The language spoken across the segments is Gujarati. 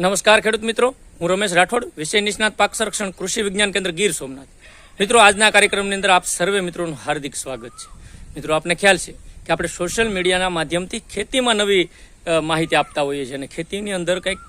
નમસ્કાર ખેડૂત મિત્રો. હું રમેશ રાઠોડ, વિષય નિષ્ણાત, પાક સંરક્ષણ, કૃષિ વિજ્ઞાન કેન્દ્ર ગીર સોમનાથ. મિત્રો, આજના કાર્યક્રમની અંદર આપ સર્વે મિત્રોનું હાર્દિક સ્વાગત છે. મિત્રો, આપને ખ્યાલ છે કે આપણે સોશિયલ મીડિયાના માધ્યમથી ખેતીમાં નવી માહિતી આપતા હોઈએ છીએ અને ખેતીની અંદર કંઈક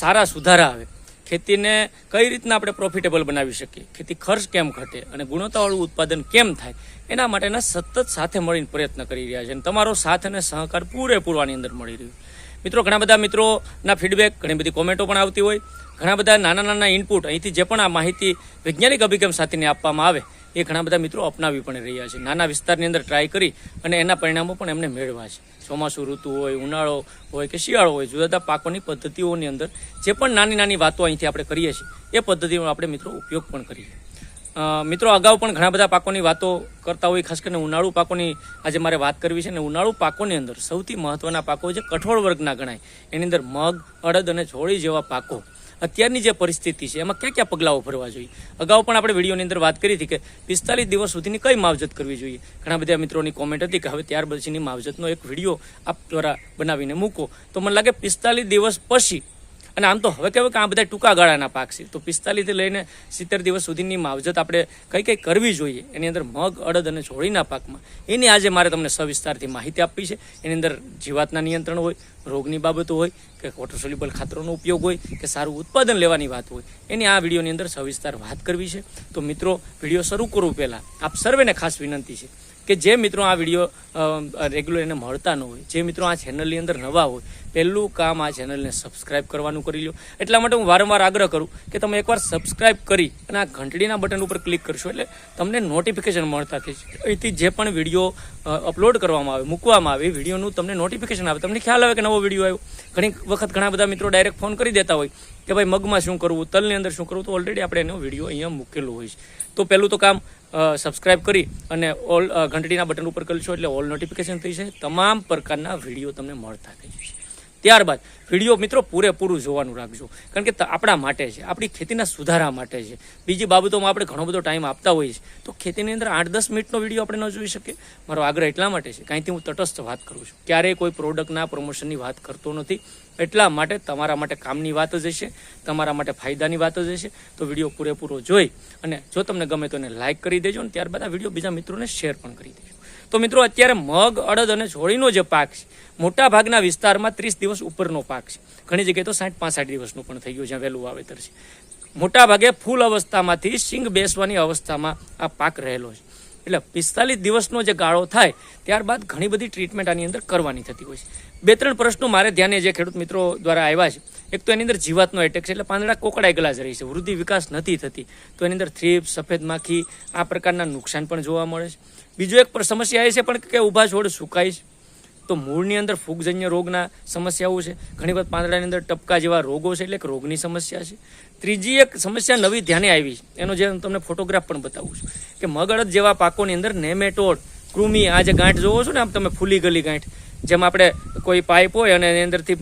સારા સુધારા આવે. ખેતીને કઈ રીતના આપણે પ્રોફિટેબલ બનાવી શકીએ? ખેતી ખર્ચ કેમ ઘટે અને ગુણવત્તાવાળું ઉત્પાદન કેમ થાય? એના માટેના સતત સાથે મળીને પ્રયત્ન કરી રહ્યા છે અને તમારો સાથ અને સહકાર પૂરેપૂરવાની અંદર મળી રહ્યું. મિત્રો, ઘણા બધા મિત્રોના ફીડબેક ઘણી બધી કોમેન્ટો પણ આવતી હોય. ઘણા બધા નાના નાના ઇનપુટ અહીંથી જે પણ આ માહિતી વૈજ્ઞાનિક અભિગમ સાથેને આપવામાં આવે, એ ઘણા બધા મિત્રો અપનાવી પણ રહ્યા છે. નાના વિસ્તારની અંદર ટ્રાય કરી અને એના પરિણામો પણ એમને મેળવા છે. ચોમાસું ઋતુ હોય, ઉનાળો હોય કે શિયાળો હોય, જુદા જુદા પાકોની પદ્ધતિઓની અંદર જે પણ નાની નાની વાતો અહીંથી આપણે કરીએ છીએ, એ પદ્ધતિનો આપણે મિત્રો ઉપયોગ પણ કરીએ. મિત્રો, અગાઉ પણ ઘણા બધા પાકોની વાતો કરતા હોય, ખાસ કરીને ઉનાળુ પાકોની આજે મારે વાત કરવી છે ને ઉનાળુ પાકોની અંદર સૌથી મહત્વના પાકો જે કઠોળ વર્ગના ગણાય. એની અંદર મગ, અડદ અને છોડી જેવા પાકો અત્યારની જે પરિસ્થિતિ છે, એમાં ક્યાં ક્યાં પગલાઓ ભરવા જોઈએ? અગાઉ પણ આપણે વિડીયોની અંદર વાત કરી હતી કે પિસ્તાલીસ દિવસ સુધીની કઈ માવજત કરવી જોઈએ? ઘણા બધા મિત્રોની કોમેન્ટ હતી કે હવે ત્યાર પછીની માવજતનો એક વીડિયો આપ દ્વારા બનાવીને મૂકો. તો મને લાગે પિસ્તાલીસ દિવસ પછી અને આમ તો હવે કહેવાય કે આ બધા ટૂંકા ગાળાના પાક છે. તો પિસ્તાલીસથી લઈને સિત્તેર દિવસ સુધીની માવજત આપણે કઈ કઈ કરવી જોઈએ? એની અંદર મગ, અડદ અને જોડીના પાકમાં. એની આજે મારે તમને સવિસ્તારથી માહિતી આપવી છે. એની અંદર જીવાતના નિયંત્રણ હોય, રોગની બાબતો હોય, કે વોટર સોલ્યુબલ ખાતરોનો ઉપયોગ હોય, કે સારું ઉત્પાદન લેવાની વાત હોય. એની આ વિડીયોની અંદર સવિસ્તાર વાત કરવી છે. તો મિત્રો, વીડિયો શરૂ કરવું પહેલાં. આપ સર્વેને ખાસ વિનંતી છે. કે જે મિત્રો આ વીડિયો રેગ્યુલર એને મળતા ન હોય, જે મિત્રો આ ચેનલની અંદર નવા હોય, પહેલું કામ આ ચેનલને સબસ્ક્રાઇબ કરવાનું કરી લો એટલા માટે હું વારંવાર આગ્રહ કરું કે તમે એકવાર સબસ્ક્રાઇબ કરી અને આ ઘંટડીના બટન ઉપર ક્લિક કરશો એટલે તમને નોટિફિકેશન મળતા થશે અહીંથી જે પણ વીડિયો અપલોડ કરવામાં આવે, મૂકવામાં આવે, એ વિડીયોનું તમને નોટિફિકેશન આવે. તમને ખ્યાલ આવે કે નવો વીડિયો આવ્યો. ઘણી વખત ઘણા બધા મિત્રો ડાયરેક્ટ ફોન કરી દેતા હોય કે ભાઈ મગમાં શું કરવું, તલની અંદર શું કરવું, તો ઓલરેડી આપણે એનો વીડિયો અહીંયા મૂકેલો હોય છે. તો પહેલું તો કામ સબસ્ક્રાઇબ કરી અને ઓલ ઘંટડીના બટન ઉપર કરશો એટલે ઓલ નોટિફિકેશન થઈ છે તમામ પ્રકારના વીડિયો તમને મળતા થઈ જશે. ત્યારબાદ વીડિયો મિત્રો પૂરેપૂરું જોવાનું રાખજો. કારણ કે આપણા માટે છે, આપણી ખેતીના સુધારા માટે છે. બીજી બાબતોમાં આપણે ઘણો બધો ટાઈમ આપતા હોઈએ છીએ. તો ખેતીની અંદર આઠ દસ મિનિટનો વીડિયો આપણે ન જોઈ શકીએ. મારો આગ્રહ એટલા માટે છે, કાંઈથી હું તટસ્થ વાત કરું છું. ક્યારેય કોઈ પ્રોડક્ટના પ્રમોશનની વાત કરતો નથી. એટલા માટે તમારા માટે કામની વાત જ હશે, તમારા માટે ફાયદાની વાત જ હશે. તો વીડિયો પૂરેપૂરો જોઈ અને જો તમને ગમે તો એને લાઇક કરી દેજો અને ત્યારબાદ આ વીડિયો બીજા મિત્રોને શેર પણ કરી દેજો. તો મિત્રો, અત્યારે મગ, અડદ અને છોડીનો જે પાક છે મોટા ભાગના વિસ્તારમાં ત્રીસ દિવસ ઉપરનો પાક છે. ઘણી જગ્યાએ તો સાઠ, પાંસઠ દિવસનું પણ થઈ ગયું જ્યાં વહેલું વાવેતર છે. મોટા ભાગે ફૂલ અવસ્થામાંથી સિંગ બેસવાની અવસ્થામાં આ પાક રહેલો છે. એટલે પિસ્તાલીસ દિવસનો જે ગાળો થાય, ત્યારબાદ ઘણી બધી ટ્રીટમેન્ટ આની અંદર કરવાની થતી હોય છે. બે, ત્રણ પ્રશ્નો મારે ધ્યાને જે ખેડૂત મિત્રો દ્વારા આવ્યા છે. એક તો એની અંદર જીવાતનો એટેક છે, એટલે પાંદડા કોકડાઈ ગલા જ રહી છે. વૃદ્ધિ વિકાસ નથી થતી. તો એની અંદર થ્રીપ સફેદ માખી, આ પ્રકારના નુકસાન પણ જોવા મળે છે. બીજો એક પર- સમસ્યા એ છે પણ કે ઊભા છોડ સુકાય છે. તો મૂળની અંદર ફૂગજન્ય રોગના સમસ્યાઓ છે. ઘણી વખત પાંદડાની અંદર ટપકા જેવા રોગો છે એટલે એક રોગની સમસ્યા છે. ત્રીજી એક સમસ્યા નવી ધ્યાને આવી છે. એનો જે હું તમને ફોટોગ્રાફ પણ બતાવું છું કે મગળદ જેવા પાકોની અંદર નેમેટોડ કૃમિ આ જે ગાંઠ જોવો છો ને આમ તમે ફૂલી ગલી ગાંઠ, જેમ આપણે કોઈ પાઇપ હોય અને એની અંદરથી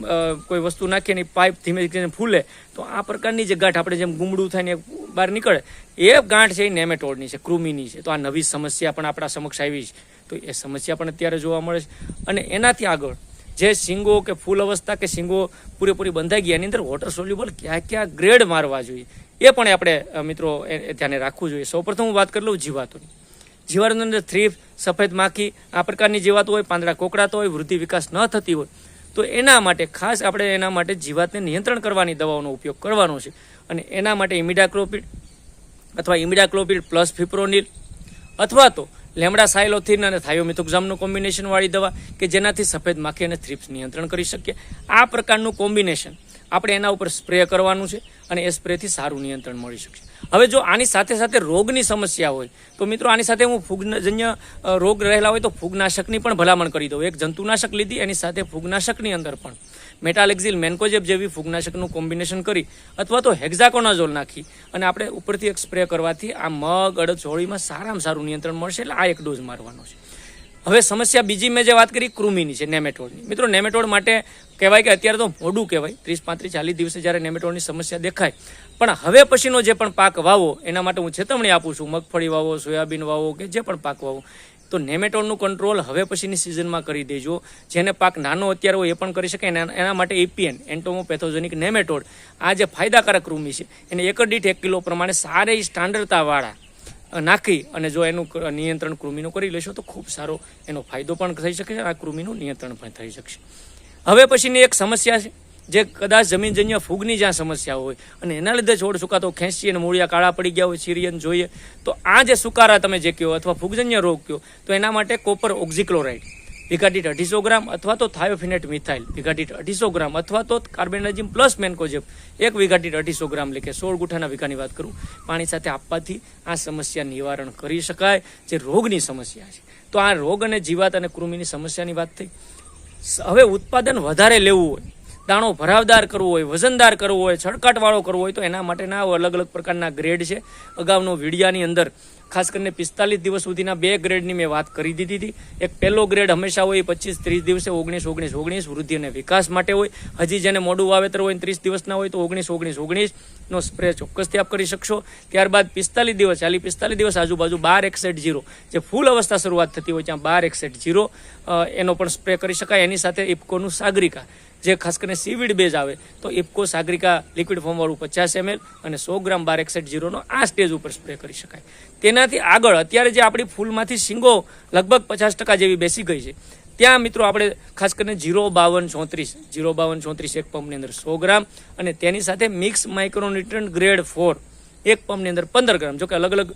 કોઈ વસ્તુ નાખીએ ને પાઇપ ધીમે ધીમે ફૂલે, તો આ પ્રકારની જે ગાંઠ આપણે જેમ ગુમડું થાય ને બહાર નીકળે એ ગાંઠ છે, એ નેમેટોડની છે કૃમિની છે. તો આ નવી સમસ્યા પણ આપણા સમક્ષ આવી છે. તો એ સમસ્યા પણ અત્યારે જોવા મળે છે. અને એનાથી આગળ જે સિંગો કે ફૂલ અવસ્થા કે સિંગો પૂરેપૂરી બંધાઈ ગયા, એની અંદર વોટર સોલ્યુબલ ક્યાં ક્યાં ગ્રેડ મારવા જોઈએ, એ પણ આપણે મિત્રો ધ્યાને રાખવું જોઈએ. સૌપ્રથમ હું વાત કરી લઉં જીવાતોની. જીવાતોની અંદર થ્રીફ સફેદ માખી, આ પ્રકારની જીવાતો હોય, પાંદડા કોકડાતો હોય, વૃદ્ધિ વિકાસ ન થતી હોય, તો એના માટે ખાસ આપણે એના માટે જીવાતને નિયંત્રણ કરવાની દવાઓનો ઉપયોગ કરવાનો છે. અને એના માટે ઇમિડાક્લોપિડ અથવા ઇમિડાક્લોપિડ પ્લસ ફિપ્રોનિલ, અથવા તો લેમડા સાયલોથિન અને થાયોમિથોક્ઝામનું કોમ્બિનેશન વાળી દવા કે જેનાથી સફેદ માખી અને થ્રિપ્સ નિયંત્રણ કરી શકીએ. આ પ્રકારનું કોમ્બિનેશન આપણે એના ઉપર સ્પ્રે કરવાનું છે અને એ સ્પ્રેથી સારું નિયંત્રણ મળી શકશે. હવે જો આની સાથે સાથે રોગની સમસ્યા હોય, તો મિત્રો આની સાથે હું ફૂગજન્ય રોગ રહેલા હોય તો ફૂગનાશકની પણ ભલામણ કરી દઉં. એક જંતુનાશક લીધી, એની સાથે ફૂગનાશકની અંદર પણ. મેટાલેક્ઝિલ મેન્કોજેબ જેવી ફૂગનાશકનું કોમ્બિનેશન કરી, અથવા તો હેક્ઝાકોનાઝોલ નાખી, અને આપણે ઉપરથી એક સ્પ્રે કરવાથી આ મગ, અડદ ચોળીમાં સારામાં સારું નિયંત્રણ મળશે. એટલે આ એક ડોઝ મારવાનો છે. હવે સમસ્યા બીજી મેં જે વાત કરી, કૃમિની છે, નેમેટોડની. મિત્રો, નેમેટોડ માટે કહેવાય કે અત્યારે તો મોડું કહેવાય, ત્રીસ, પાંત્રીસ, ચાલીસ દિવસે જ્યારે નેમેટોડની સમસ્યા દેખાય. પણ હવે પછીનો જે પણ પાક વાવો, એના માટે હું છેતવણી આપું છું, મગફળી વાવો, સોયાબીન વાવો કે જે પણ પાક વાવો, તો નેમેટોડનું કંટ્રોલ હવે પછીની સિઝનમાં કરી દેજો. જેને પાક નાનો અત્યારે હોય એ પણ કરી શકે, એના માટે એપીએન એન્ટોમોપેથોજેનિક નેમેટોડ આ જે ફાયદાકારક કૃમિ છે, એને એક દીઠ એક કિલો પ્રમાણે સારી સ્ટાન્ડર્ડતાવાળા નાખી અને જો એનું નિયંત્રણ કૃમિનું કરી લેશો તો ખૂબ સારો એનો ફાયદો પણ થઈ શકે છે અને આ કૃમિનું નિયંત્રણ પણ થઈ શકશે. હવે પછીની એક સમસ્યા છે, જે કદાચ જમીનજન્ય ફૂગની જ્યાં સમસ્યા હોય અને એના લીધે છોડ સુકાતો ખેંચી અને મૂળિયા કાળા પડી ગયા હોય સિરિયન જોઈએ, તો આ જે સુકારા તમે જે કહો અથવા ફૂગજન્ય રોગ કહો, તો એના માટે કોપર ઓક્ઝિક્લોરાઇડ વિઘાટીટ અઢીસો ગ્રામ અથવા તો થાયોફિનેટ મિથાઇલ વિઘાટીટ અઢીસો ગ્રામ અથવા તો કાર્બેનાઇઝિમ પ્લસ મેન્કોજેબ, એક વિઘાટીટ અઢીસો ગ્રામ લેખે સોળ ગુઠાના વિઘાની વાત કરું. પાણી સાથે આપવાથી આ સમસ્યા નિવારણ કરી શકાય, જે રોગની સમસ્યા છે. તો આ રોગ અને જીવાત અને કૃમિની સમસ્યાની વાત થઈ. હવે ઉત્પાદન વધારે લેવું હોય દાણો ભરાવદાર કરવો હોય, વજનદાર કરવો હોય છડકાટવાળો કરવો હોય, તો એના માટેના અલગ અલગ પ્રકારના ગ્રેડ છે. અગાઉનો વિડિયાની અંદર, ખાસ કરીને પિસ્તાલીસ દિવસ સુધીના બે ગ્રેડની મેં વાત કરી દીધી હતી. એક પહેલો ગ્રેડ હંમેશા હોય, પચીસ ત્રીસ દિવસે ઓગણીસ ઓગણીસ ઓગણીસ, વૃદ્ધિ અને વિકાસ માટે હોય. હજી જેને મોડું વાવેતર હોય ત્રીસ દિવસના હોય, તો ઓગણીસ ઓગણીસ ઓગણીસનો સ્પ્રે ચોક્કસથી આપ કરી શકશો. ત્યારબાદ પિસ્તાલીસ દિવસ, ચાલી પિસ્તાલીસ દિવસ આજુબાજુ બાર એકસઠ જીરો, જે ફૂલ અવસ્થા શરૂઆત થતી હોય, ત્યાં બાર એકસઠ જીરો એનો પણ સ્પ્રે કરી શકાય. એની સાથે ઇફકોનું સાગરિકા. જે ખાસ કરીને સીવીડ બેઝ આવે, તો ઇફકો સાગરિકા લિક્વિડ ફોર્મવાળું પચાસ એમએલ અને સો ગ્રામ બાર એકસઠ જીરોનો આ સ્ટેજ ઉપર સ્પ્રે કરી શકાય. તેનાથી આગળ અત્યારે જે આપણી ફૂલમાંથી શીંગો લગભગ પચાસ ટકા જેવી બેસી ગઈ છે, ત્યાં મિત્રો આપણે ખાસ કરીને જીરો બાવન ચોત્રીસ, જીરો બાવન ચોત્રીસ એક પંપની અંદર સો ગ્રામ અને તેની સાથે મિક્સ માઇક્રોન્યુટ્રન ગ્રેડ ફોર એક પંપની અંદર પંદર ગ્રામ, જોકે અલગ અલગ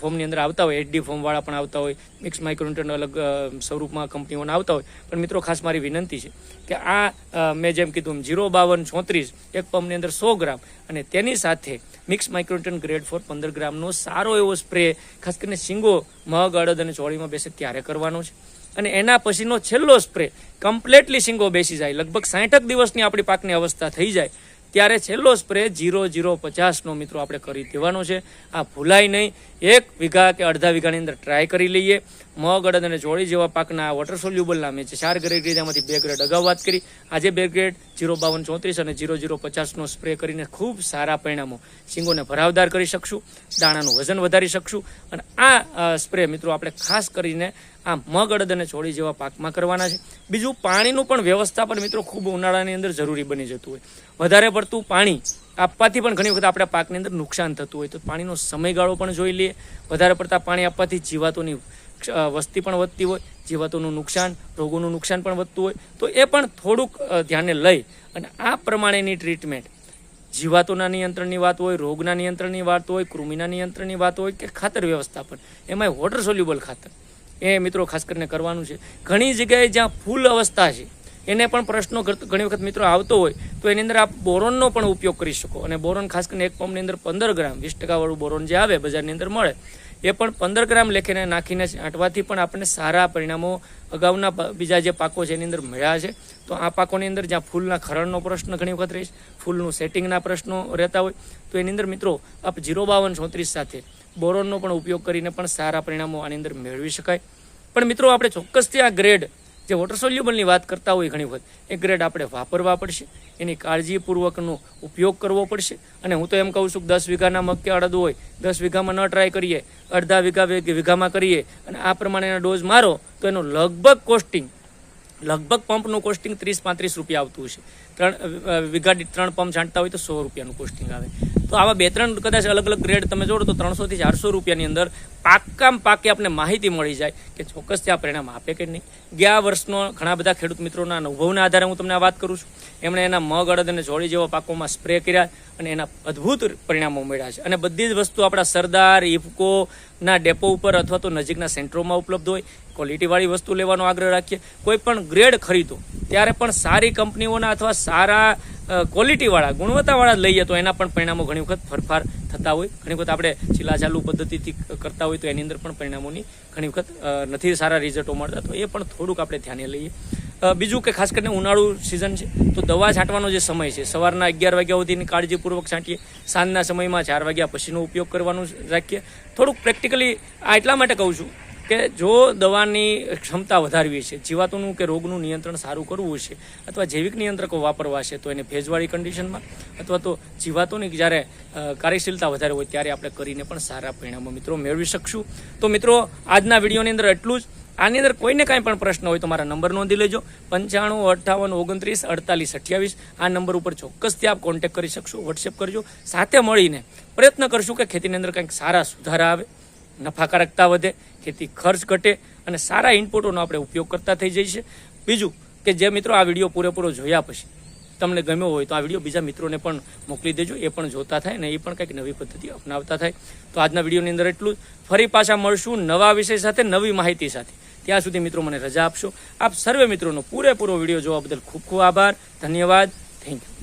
ફોર્મની અંદર આવતા હોય, એચડી ફોર્મવાળા પણ આવતા હોય, મિક્સ માઇક્રોન્યુટ્રન અલગ સ્વરૂપમાં કંપનીઓના આવતા હોય. પણ મિત્રો, ખાસ મારી વિનંતી છે કે આ મેં જેમ કીધું જીરો બાવન ચોત્રીસ, એક પંપની અંદર સો ગ્રામ અને તેની સાથે મિક્સ માઇક્રોન્યુટ્રન ગ્રેડ ફોર પંદર ગ્રામનો સારો એવો સ્પ્રે, ખાસ કરીને શીંગો, મગ, અડદ અને ચોળીમાં બેસે ત્યારે કરવાનો છે. અને એના પછીનો છેલ્લો સ્પ્રે, કમ્પ્લેટલી શીંગો બેસી જાય. લગભગ સાઠક દિવસની આપણી પાકની અવસ્થા થઈ જાય. ત્યારે છેલ્લો સ્પ્રે જીરો જીરો પચાસનો મિત્રો આપણે કરી દેવાનો છે. આ ભૂલાય નહીં. એક વીઘા કે અડધા વીઘાની અંદર ટ્રાય કરી લઈએ. મગ, અડદ અને ચોળી જેવા પાકના વોટર સોલ્યુબલના મેં ચાર ગ્રેડ કીધા એમાંથી બે ગ્રેડ અગાઉ વાત કરી. આજે બે ગ્રેડ જીરો બાવન ચોત્રીસ અને જીરો જીરો પચાસનો સ્પ્રે કરીને ખૂબ સારા પરિણામો સિંગોને ભરાવદાર કરી શકશું. દાણાનું વજન વધારી શકશું. અને આ સ્પ્રે મિત્રો આપણે ખાસ કરીને આ મગ, અડદ અને છોડી જેવા પાકમાં કરવાના છે. બીજું પાણીનું પણ વ્યવસ્થાપન મિત્રો ખૂબ ઉનાળાની અંદર જરૂરી બની જતું હોય. વધારે પડતું પાણી આપવાથી પણ ઘણી વખત આપણા પાકની અંદર નુકસાન થતું હોય. તો પાણીનો સમયગાળો પણ જોઈ લઈએ. વધારે પડતા પાણી આપવાથી જીવાતોની વસ્તી પણ વધતી હોય. જીવાતોનું નુકસાન, રોગોનું નુકસાન પણ વધતું હોય. તો એ પણ થોડુંક ધ્યાને લઈ અને આ પ્રમાણેની ટ્રીટમેન્ટ. જીવાતોના નિયંત્રણની વાત હોય, રોગના નિયંત્રણની વાત હોય, કૃમિના નિયંત્રણની વાત હોય કે ખાતર વ્યવસ્થાપન. એમાંય વોટર સોલ્યુબલ ખાતર. એ મિત્રો ખાસ કરીને કરવાનું છે. ઘણી જગ્યાએ જ્યાં ફૂલ અવસ્થા છે, એને પણ પ્રશ્નો ઘણી વખત મિત્રો આવતો હોય, તો એની અંદર આપ બોરોનનો પણ ઉપયોગ કરી શકો. અને બોરોન ખાસ કરીને એક પંપની અંદર પંદર ગ્રામ, વીસ ટકાવાળું બોરોન જે આવે બજારની અંદર મળે, એ પણ પંદર ગ્રામ લેખીને નાખીને છાંટવાથી પણ આપણને સારા પરિણામો અગાઉના બીજા જે પાકો છે એની અંદર મળ્યા છે. તો આ પાકોની અંદર જ્યાં ફૂલના ખરણનો પ્રશ્ન ઘણી વખત રહે છે, ફૂલનું સેટિંગના પ્રશ્નો રહેતા હોય, તો એની અંદર મિત્રો આપ જીરો બાવન ચોત્રીસ સાથે બોરોનનો પણ ઉપયોગ કરીને પણ સારા પરિણામો આની અંદર મેળવી શકાય. પણ મિત્રો, આપણે ચોક્કસથી આ ગ્રેડ જે વોટર સોલ્યુબલની વાત કરતા હોય ઘણી વખત, એ ગ્રેડ આપણે વાપરવા પડશે. એની કાળજીપૂર્વકનો ઉપયોગ કરવો પડશે. અને હું તો એમ કહું છું કે દસ વીઘાના મગ કે અડદ હોય? દસ વીઘામાં ન ટ્રાય કરીએ. અડધા વીઘા વીઘામાં કરીએ. અને આ પ્રમાણેના ડોઝ મારો, તો એનું લગભગ કોસ્ટિંગ લગભગ પંપનું કોસ્ટિંગ ત્રીસ પાંત્રીસ રૂપિયા આવતું હશે. ત્રણ વીઘા ત્રણ પંપ છાંટતા હોય તો સો રૂપિયાનું કોસ્ટિંગ આવે. તો આવા બે ત્રણ કદાચ અલગ અલગ ગ્રેડ તમે જોડો તો ત્રણસોથી ચારસો રૂપિયાની અંદર પાક્કામ પાકે આપણને માહિતી મળી જાય કે ચોક્કસ આ પરિણામ આપે કે નહીં. ગયા વર્ષનો ઘણા બધા ખેડૂત મિત્રોના અનુભવના આધારે હું તમને આ વાત કરું છું. એમણે એના મગ, અડદ અને જોડી જેવા પાકોમાં સ્પ્રે કર્યા અને એના અદ્ભુત પરિણામો મળ્યા છે. અને બધી જ વસ્તુ આપણા સરદાર, ઇફકોના ડેપો ઉપર અથવા તો નજીકના સેન્ટરોમાં ઉપલબ્ધ હોય. ક્વોલિટીવાળી વસ્તુ લેવાનો આગ્રહ રાખીએ. કોઈ પણ ગ્રેડ ખરીદો, ત્યારે પણ સારી કંપનીઓના અથવા સારા ક્વોલિટીવાળા ગુણવત્તાવાળા લઈએ તો એના પણ પરિણામો ઘણી વખત ફરફાર થતા હોય. ઘણી વખત આપણે ચીલાઝાલુ પદ્ધતિથી કરતા હોય તો એની અંદર પણ પરિણામોની ઘણી વખત નથી સારા રિઝલ્ટો મળતા. તો એ પણ થોડુંક આપણે ધ્યાને લઈએ. બીજું કે ખાસ કરીને ઉનાળુ સિઝન છે, તો દવા છાંટવાનો જે સમય છે, સવારના અગિયાર વાગ્યા સુધીની કાળજીપૂર્વક છાંટીએ, સાંજના સમયમાં ચાર વાગ્યા પછીનો ઉપયોગ કરવાનું રાખીએ. થોડુંક પ્રેક્ટિકલી આ એટલા માટે કહું છું કે જો દવાની ક્ષમતા વધારવી છે, જીવાતોનું કે રોગનું નિયંત્રણ સારું કરવું છે, અથવા જૈવિક નિયંત્રકો વાપરવા છે, તો એને ભેજવાળી કન્ડિશનમાં અથવા તો જીવાતોની જ્યારે કાર્યશીલતા વધારે હોય ત્યારે આપણે કરીને પણ સારા પરિણામો મિત્રો મેળવી શકશું. તો મિત્રો, આજના વિડીયોની અંદર એટલું જ. આની અંદર કોઈને કાંઈ પણ પ્રશ્ન હોય તો મારા નંબર નોંધી લેજો. પંચાણું, અઠ્ઠાવન, ઓગણત્રીસ, અડતાલીસ, અઠ્યાવીસ. આ નંબર ઉપર ચોક્કસથી આપ કોન્ટેક્ટ કરી શકશો વોટ્સએપ કરજો. સાથે મળીને પ્રયત્ન કરશું કે ખેતીની અંદર કંઈક સારા સુધારા આવે, નફાકારકતા વધે ખેતી ખર્ચ ઘટે અને સારા ઇનપુટોનો આપણે ઉપયોગ કરતા થઈ જઈએ બીજું કે જે મિત્રો આ વીડિયો પૂરેપૂરો જોયા પછી તમને ગમ્યો હોય તો આ વીડિયો બીજા મિત્રોને પણ મોકલી દેજો. એ પણ જોતા થાય અને એ પણ કંઈક નવી પદ્ધતિ અપનાવતા થાય. તો આજના વિડીયોની અંદર એટલું ફરી પાછા મળશું નવા વિષય સાથે, નવી માહિતી સાથે. ત્યાં સુધી મિત્રો મને રજા આપશો. આપ સર્વે મિત્રોનો પૂરેપૂરો વીડિયો જોવા બદલ ખૂબ ખૂબ આભાર. ધન્યવાદ. Thank you.